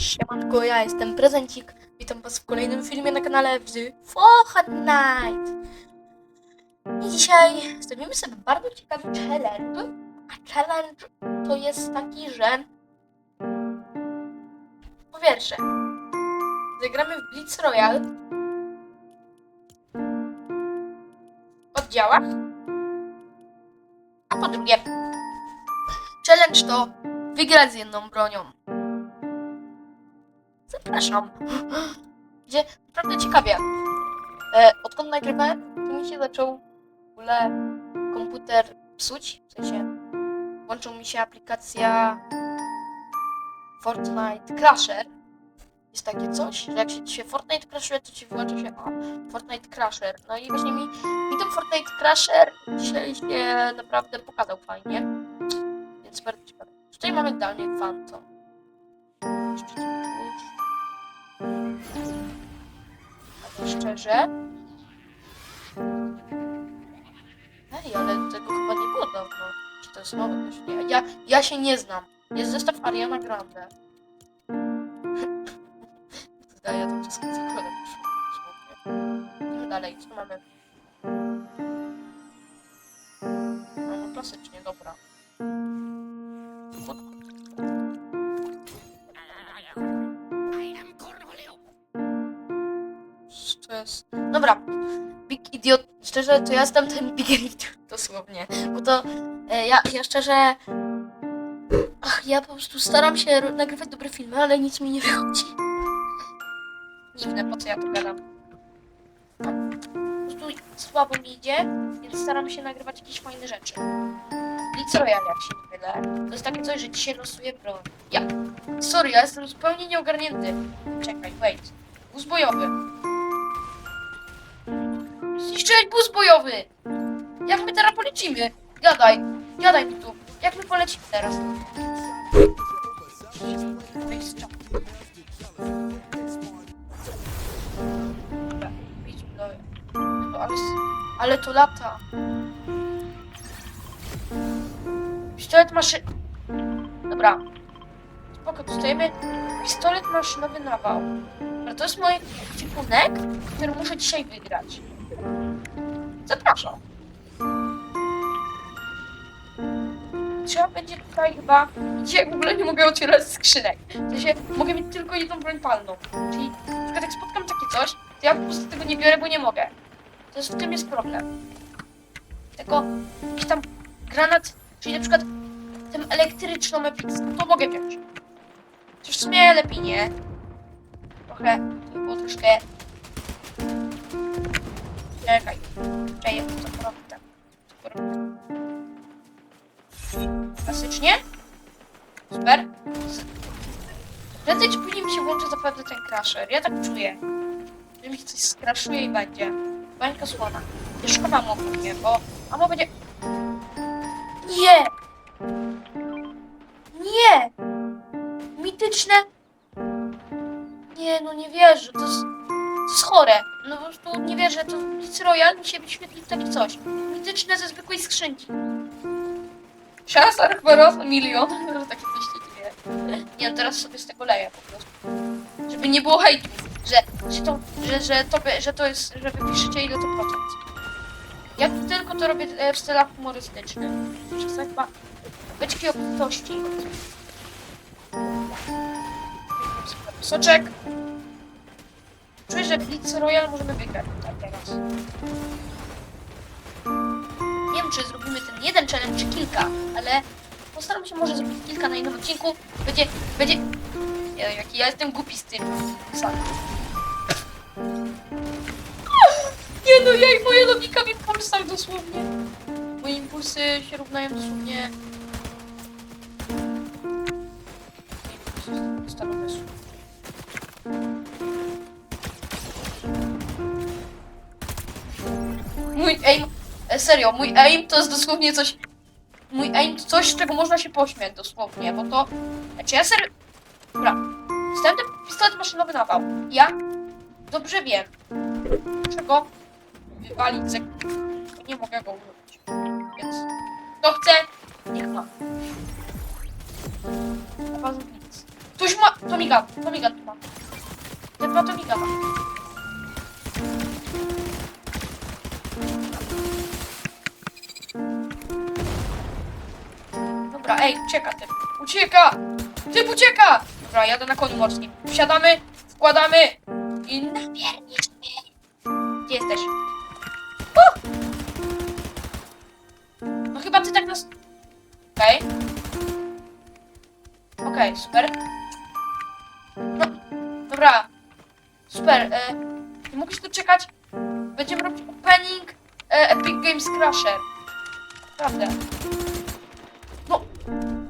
Siemanko, ja jestem Prezencik. Witam was w kolejnym filmie na kanale w Fortnite. I dzisiaj zrobimy sobie bardzo ciekawy challenge. A challenge to jest taki, że po pierwsze zagramy w Blitz Royale w oddziałach. A po drugie challenge to wygrać z jedną bronią. Zapraszam. Gdzie naprawdę ciekawie. E, odkąd nagrywałem, to mi się zaczął w ogóle komputer psuć. W sensie włączył mi się aplikacja Fortnite Crasher. Jest takie coś, że jak się, się Fortnite crashuje, to ci włącza się o, Fortnite Crasher. No i właśnie mi, mi ten Fortnite Crasher dzisiaj się naprawdę pokazał fajnie. Więc bardzo ciekawe. Tutaj mamy Daniel Phantom. Szczerze. Ej, ale tego chyba nie było dawno. Czy to jest nowe też? Nie. Ja, ja się nie znam. Jest zestaw Ariana Grande. Zdaję to wszystko zakładam. Dalej, co mamy? Dobra. Big Idiot. Szczerze, to ja jestem ten Big Idiot dosłownie. Bo to e, ja, ja szczerze... Ach, ja po prostu staram się nagrywać dobre filmy, ale nic mi nie wychodzi. Dziwne, po co ja to gadam. Po prostu słabo mi idzie, więc staram się nagrywać jakieś fajne rzeczy. Blitz jak się nie mylę. To jest takie coś, że dzisiaj losuję broń. Ja. Sorry, ja jestem zupełnie nieogarnięty. Czekaj, wait. Bus bojowy. Zniszczyłeś bus bojowy! Jak my teraz polecimy? Gadaj, gadaj mi tu. Jak my polecimy teraz? Ale, ale to lata. Pistolet maszy... Dobra. Spoko, dostajemy pistolet maszynowy nawał. Dobra, to jest mój ekwipunek, który muszę dzisiaj wygrać. Zapraszam. Trzeba będzie tutaj chyba... Dzisiaj w ogóle nie mogę otwierać skrzynek. W sensie, mogę mieć tylko jedną broń palną. Czyli na przykład jak spotkam takie coś, to ja po prostu tego nie biorę, bo nie mogę. To jest, w tym jest problem. Tylko jakiś tam granat, czyli na przykład tę elektryczną epicką, to mogę wziąć. Chociaż w sumie lepiej nie. Trochę, to by było troszkę... Czekaj. Tak. Co porobię. Klasycznie. Super. Prędzej czy później mi się włączy zapewne ten crasher. Ja tak czuję. Że mi coś skraszuje i będzie. Bańka słona. Ja szukam amo pewnie, bo amo będzie... Nie! Nie! Mityczne... Nie, no nie wierzę, to jest, to jest chore. No po prostu nie wierzę, to Blitz Royale mi się wyświetli takie coś. Mityczne ze zwykłej skrzynki. Szansa na milion, że takie coś się dzieje. Nie, no teraz sobie z tego leję po prostu. Żeby nie było hejtu, że, że, to, że, że, to, że to jest, że wy piszecie ile to procent. Ja tylko to robię e, w stylach humorystycznych. Czasem chyba beczki obfitości. Soczek. Czuję, że Blitz Royale możemy wygrać tutaj teraz. Nie wiem, czy zrobimy ten jeden challenge, czy kilka, ale postaram się może zrobić kilka na jednym odcinku. Będzie, będzie... Nie, jaki ja jestem głupi z tym. Nie no, ja i moja logika w impulsach dosłownie. Moje impulsy się równają dosłownie... Serio, mój aim to jest dosłownie coś... Mój aim to coś, z czego można się pośmiać dosłownie, bo to... Znaczy ja serio... Dobra. Ten pistolet maszynowy nawał. Ja dobrze wiem, czego wywalić ze... Nie mogę go użyć. Więc... Kto chce, niech ma. Bazę nic. Ktoś ma... To Tomigan, Tomigan tu ma. Ten ma Tomigana. Dobra, ej, ucieka typ. Ucieka! Typ ucieka! Dobra, jadę na koniu morskim. Wsiadamy, wkładamy i napierniczmy. Gdzie jesteś? No chyba ty tak nas... Okej. Okej, super. No, dobra. Super. E, nie mógłbyś tu czekać? Będziemy robić opening e, Epic Games Crusher. Naprawdę.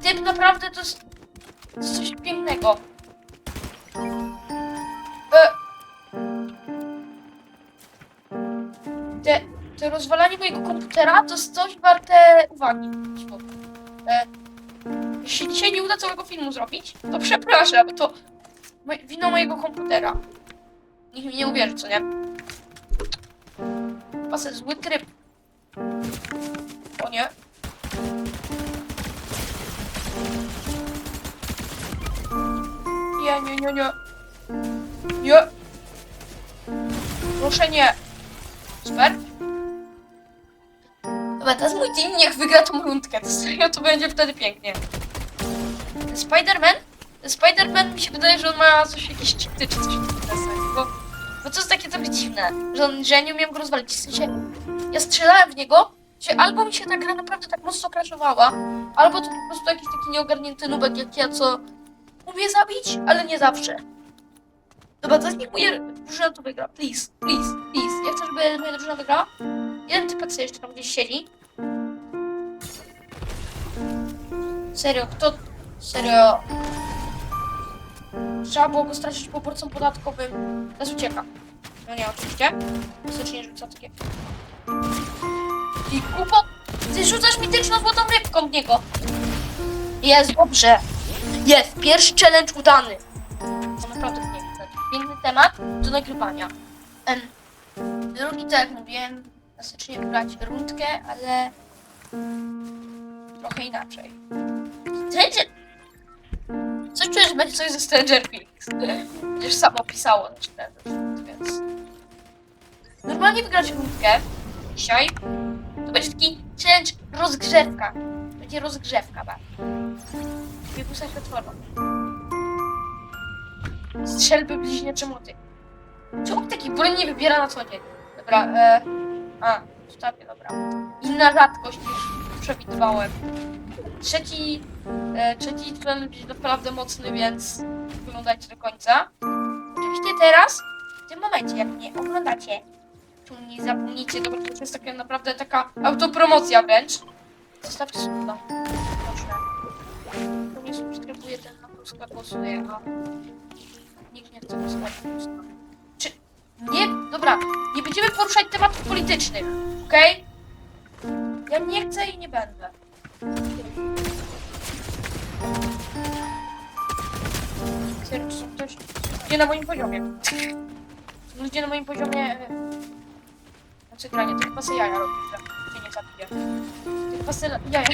Typ naprawdę to jest, to jest coś pięknego. E, te, te rozwalanie mojego komputera to jest coś warte uwagi. E, jeśli dzisiaj nie uda całego filmu zrobić, to przepraszam, to wina mojego komputera. Nikt mi nie uwierzy, co nie? Pasę zły tryb. Nie, nie, nie, nie. Nie. Proszę nie. Super. Dobra, teraz mój team niech wygra tą rundkę. To serio, to będzie wtedy pięknie. Ten Spider-Man? Spider-Man mi się wydaje, że on ma coś, jakieś cheaty czy coś w deseniu, bo, bo to jest takie trochę dziwne, że, on, że ja nie umiem go rozwalić. W sensie, ja strzelałem w niego, że albo mi się ta gra naprawdę tak mocno crashowała, albo to po prostu jakiś taki nieogarnięty nubek jak ja, co umie zabić, ale nie zawsze. Dobra, teraz niech moja drużyna to wygra. Please, please, please. Ja chcę, żeby moja drużyna wygrała. Jeden typek sobie jeszcze tam gdzieś siedzi. Serio, kto... Serio... Trzeba było go stracić poborcą podatkowym. Teraz ucieka. No nie, oczywiście. Klasycznie rzuca takie... I kupo... Ty rzucasz mityczną złotą rybką w niego. Jest, dobrze. Jest, pierwszy challenge udany. To naprawdę piękny. Piękny temat do nagrywania. Em, Drugi, tak jak mówiłem, klasycznie grać rundkę, ale trochę inaczej. Stranger... Coś czuję, że będzie coś ze Stranger Things. Przecież samo pisało na Stranger więc... Normalnie wygrać rundkę dzisiaj to będzie taki challenge rozgrzewka. Będzie rozgrzewka bardzo. Wiekusa światłowa. Strzelby bliźniacze moty. Czemu taki broń nie wybiera na co dzień? Dobra, e... A, zostawię, dobra. Inna rzadkość niż przewidywałem. Trzeci... E, trzeci challenge będzie naprawdę mocny, więc wyglądajcie do końca. Oczywiście teraz, w tym momencie, jak mnie oglądacie, tu nie zapomnijcie, to jest taka naprawdę taka autopromocja wręcz. Zostawcie suba. Polska głosuje, a nikt nie chce głosować. Czy... Nie, dobra, nie będziemy poruszać tematów politycznych, okej? Ja nie chcę i nie będę. Serio, są ktoś... Ludzie na moim poziomie. Ludzie na moim poziomie... e, Znaczy granie, to chyba se jaja robi, że cię nie zabije. To chyba se jaja...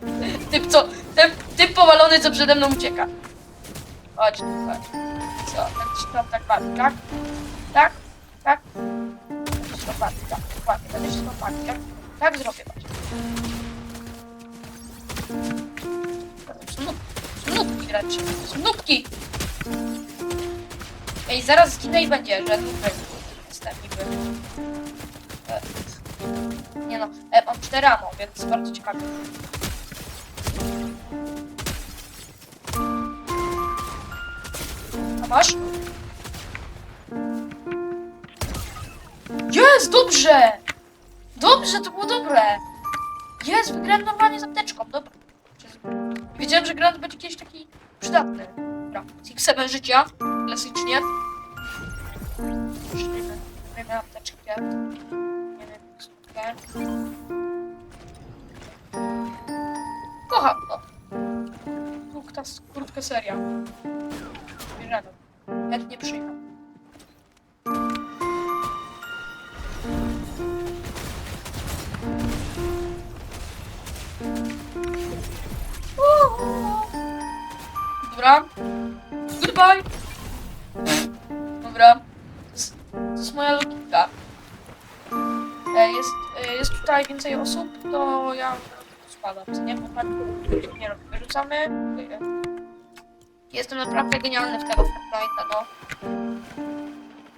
Typ co... Ten powalony, co przede mną ucieka. Chodź, chodź. Co, tak ci tam tak bawi, tak? Tak? Tak? Tak, dokładnie, będę się tak? Tak zrobię, snubki grać, snubki! Ej, zaraz zginę i będzie, że nubek nie no, e, mam 4 ammo, więc bardzo ciekawe. Masz? Jest, dobrze! Dobrze, to było dobre! Jest, wygrałem normalnie z apteczką, dobra. Wiedziałem, że granat będzie kiedyś taki przydatny. Dobra, Six-7 życia, klasycznie. Weźmiemy weźmiemy apteczkę. Nie wiem, skutkę. Kocham to. Krótka, krótka seria. Bierzemy. Chętnie przyjmę. Dobra. Goodbye! Dobra. To jest, to jest moja logika. E, Jest, e, jest tutaj więcej osób, to ja spadam, co nie? Bo tak nie robię. Wyrzucamy. Jestem naprawdę genialny w tego Fortnite'a, no.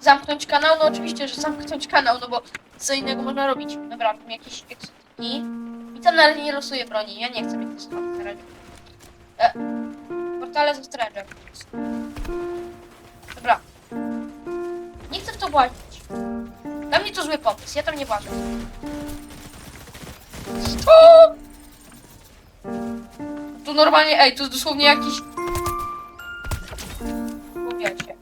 Zamknąć kanał? No oczywiście, że zamknąć kanał, no bo co innego można robić. Dobra, mam jakieś eksotyki. I tam na razie nie losuję broni, ja nie chcę mieć tego na. E, portale ze Strange'em. Dobra. Nie chcę w to włazić. Dla mnie to zły pomysł, ja tam nie włażę. Co? Tu normalnie, ej, to jest dosłownie jakiś... Wiecie.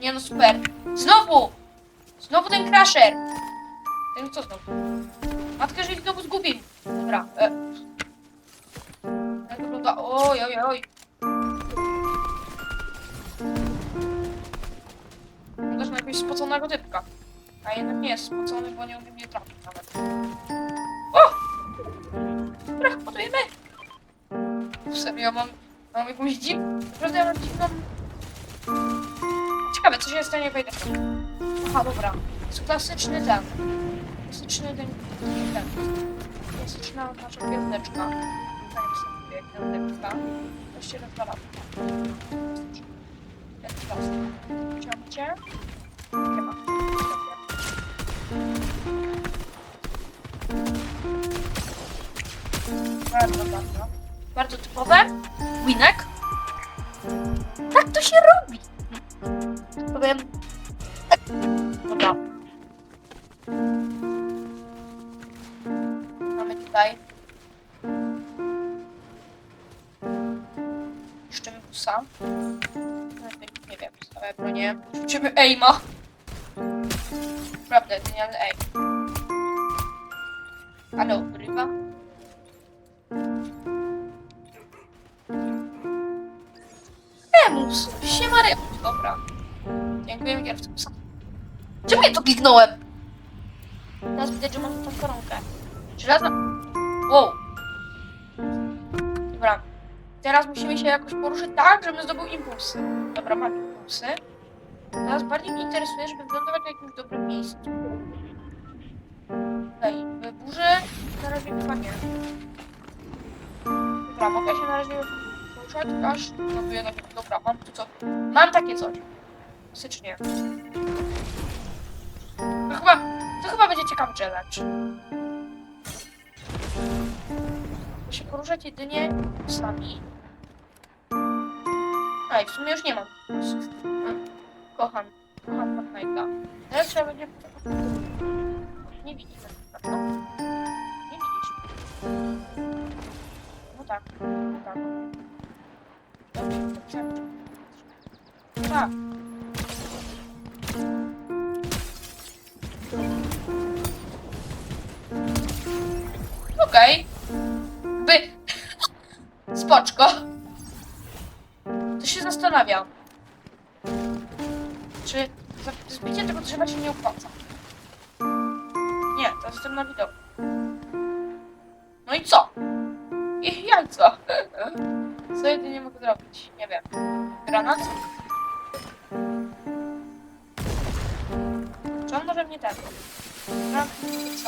Nie no, super. Znowu! Znowu ten crasher! Ten co znowu? Matka, że ich znowu zgubili. Dobra. E. Jak wygląda? Oj, oj, oj. Wyglądasz na jakiegoś spoconego typka. A jednak nie jest spocony, bo nie umie mnie trafić nawet. O! Dobra, podujemy. Serio, mam, mam jakąś dziw... Naprawdę ja mam dziwną... Ciekawe, co się stanie, jak wejdę. Aha, dobra. To klasyczny ten. Klasyczny ten... ten. Klasyczna nasza gwiazdeczka. Zanim sobie gwiazdeczka. To się rozwala. Ten gwiazd. Ciągcie. Ma. Bardzo, bardzo. Bardzo typowe. Winek. Tak to się robi. Powiem. Dobra. Mamy tutaj. Niszczymy busa. Nie wiem, stałe bronie. Rzucimy aima. Naprawdę, genialny aim. Czemu ja to kliknąłem? Teraz widać, że mam tą koronkę. Żelazna... Wow. Dobra. Teraz musimy się jakoś poruszyć tak, żebym zdobył impulsy. Dobra, mam impulsy. Teraz bardziej mnie interesuje, żeby wylądować w jakimś dobrym miejscu. Tutaj, w burzy na razie chyba nie. Dobra, mogę się na razie poruszać, aż ląduję na Dobra, mam tu co? Mam takie coś. Klasycznie. Chyba, będzie ciekawy challenge. Muszę się poruszać jedynie sami. I w sumie już nie mam. Kocham, kocham Fortnite'a. Teraz trzeba będzie... Nie widzisz, prawda? Nie widzisz. No tak, no tak. Dobrze, dobrze. Tak. Okej. By... Spoczko. To się zastanawiam. Czy zbicie tego drzewa się nie opłaca? Nie, to jestem na widoku. No i co? I jajco. Co jedynie mogę zrobić? Nie wiem. Granat? Czy on może mnie ten? Granat mnie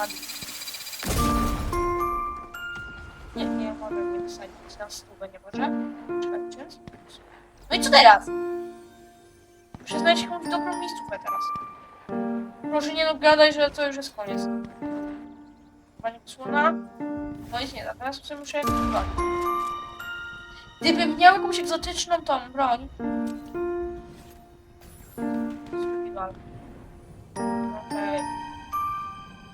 może mnie wysadzić na stówę, nie może. Czekajcie. No i co teraz? Muszę znaleźć jakąś dobrą miejscówkę teraz. Proszę nie no gadaj, że to już jest koniec. Chyba nie posłona. No nic nie da, teraz sobie muszę jakąś broń. Gdybym miał jakąś egzotyczną tą broń. Okej.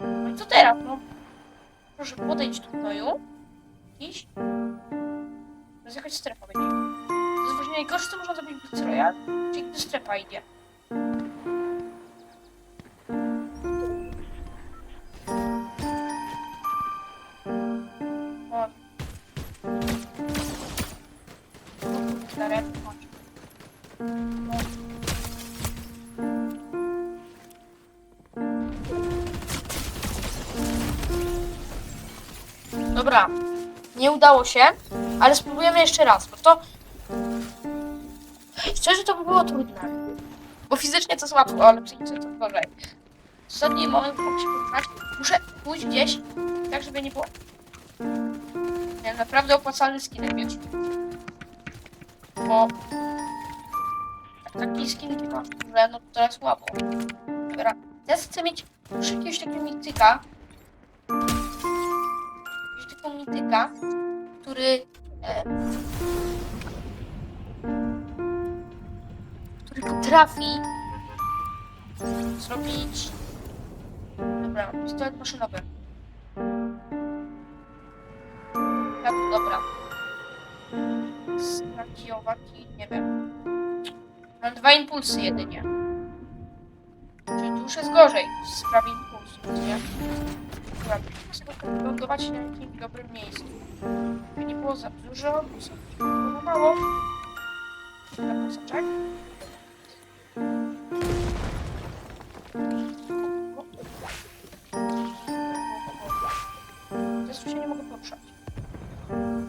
No i co teraz, no? Proszę podejdź tu gnoju. Iść. To jest jakaś strefa będzie. To jest właśnie najgorsze, co można zrobić w Destroya, czyli gdy strefa idzie. Dobra, nie udało się, ale spróbujemy jeszcze raz, bo to Szczerze to by było trudne. Bo fizycznie to jest łatwo, ale psychicznie to gorzej. Ostatni moment, poruszać, muszę pójść gdzieś, tak żeby nie było... Nie, naprawdę opłacalny skinek mieć. Bo... jak Taki skin tylko że no to teraz słabo. Dobra, teraz chcę mieć muszę jakiegoś takiego mityka. Takiego mityka, który... E, który potrafi zrobić... Dobra, pistolet maszynowy. Tak, dobra. Strakiowaki, nie wiem. Mam dwa impulsy jedynie. Czyli tu już jest gorzej w sprawie impulsów, nie? Dobra, chcę lądować na jakimś dobrym miejscu. Żeby nie było za dużo, bo za było mało. Dobra, posaczek. Teraz się nie mogę poruszać.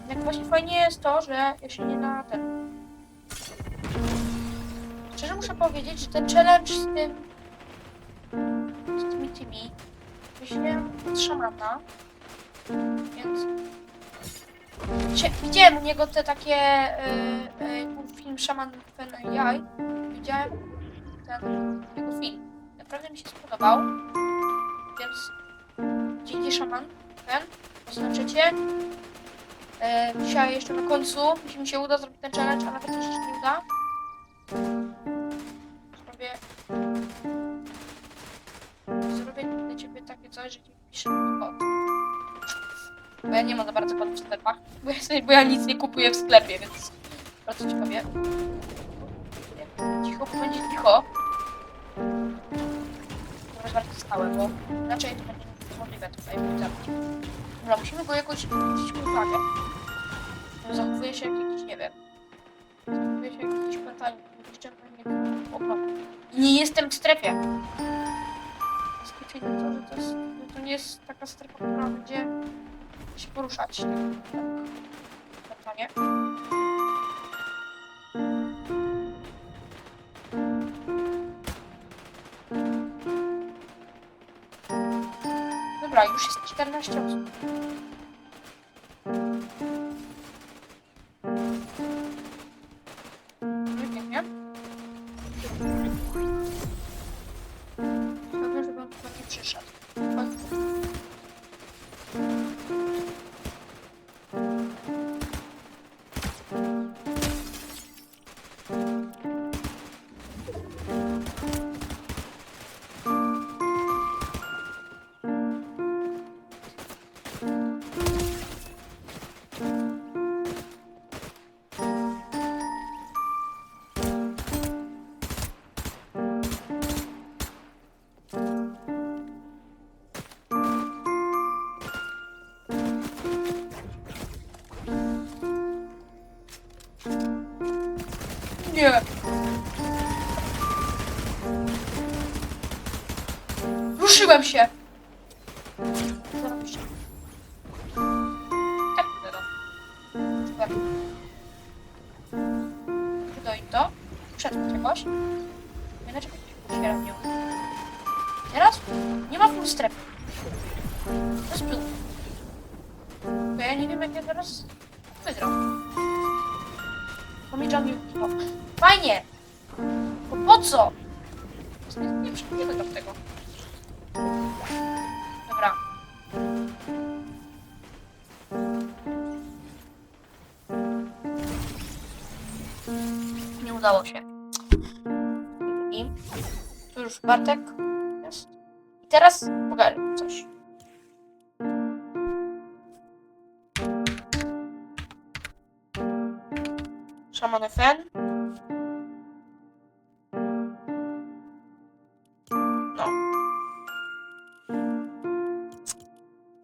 Jak właśnie fajnie jest to, że ja się nie na ten... Szczerze muszę powiedzieć, że ten challenge z tym... z tymi tymi... Więc... Widziałem u niego te takie... Yy, yy, film Szaman Fen Jaj. Widziałem ten jego film. Naprawdę mi się spodobał. Więc... Dzięki Szaman ten, oznaczycie. E, dzisiaj jeszcze na końcu, jeśli mi się uda zrobić ten challenge, a nawet jeśli się nie uda, ciebie takie coś, że ci piszę kod. Bo ja nie mam za bardzo kodów w sklepach, bo ja, sobie, bo ja nic nie kupuję w sklepie, więc bardzo ci powiem. Cicho, będzie cicho. Teraz bardzo stałe, bo inaczej to będzie możliwe tutaj zabić. Dobra, musimy go jakoś zwrócić uwagę. Zachowuje się jak jakiś, nie wiem. Zachowuje się jak jakiś pętanie. Jeszcze nie nie jestem w strefie. Jest, taka strefa, która będzie się poruszać. Tak, nie? Dobra, już jest 14 osób. Ruszyłem się. Zarobiście. Tak, teraz. Super. Wydoj to. Przedtem czegoś. Inaczej będzie średnio. Teraz nie ma full strefy. To jest plus. Bo ja nie wiem jak ja teraz wygram. Bo mi nie o, Fajnie! Bo po co? Nie, nie, nie wygram tego. Bartek jest. I teraz pokażę coś. Szaman FN. No.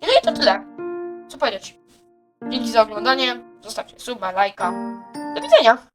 No i to tyle. Co powiedzieć? Dzięki za oglądanie. Zostawcie suba, lajka. Do widzenia.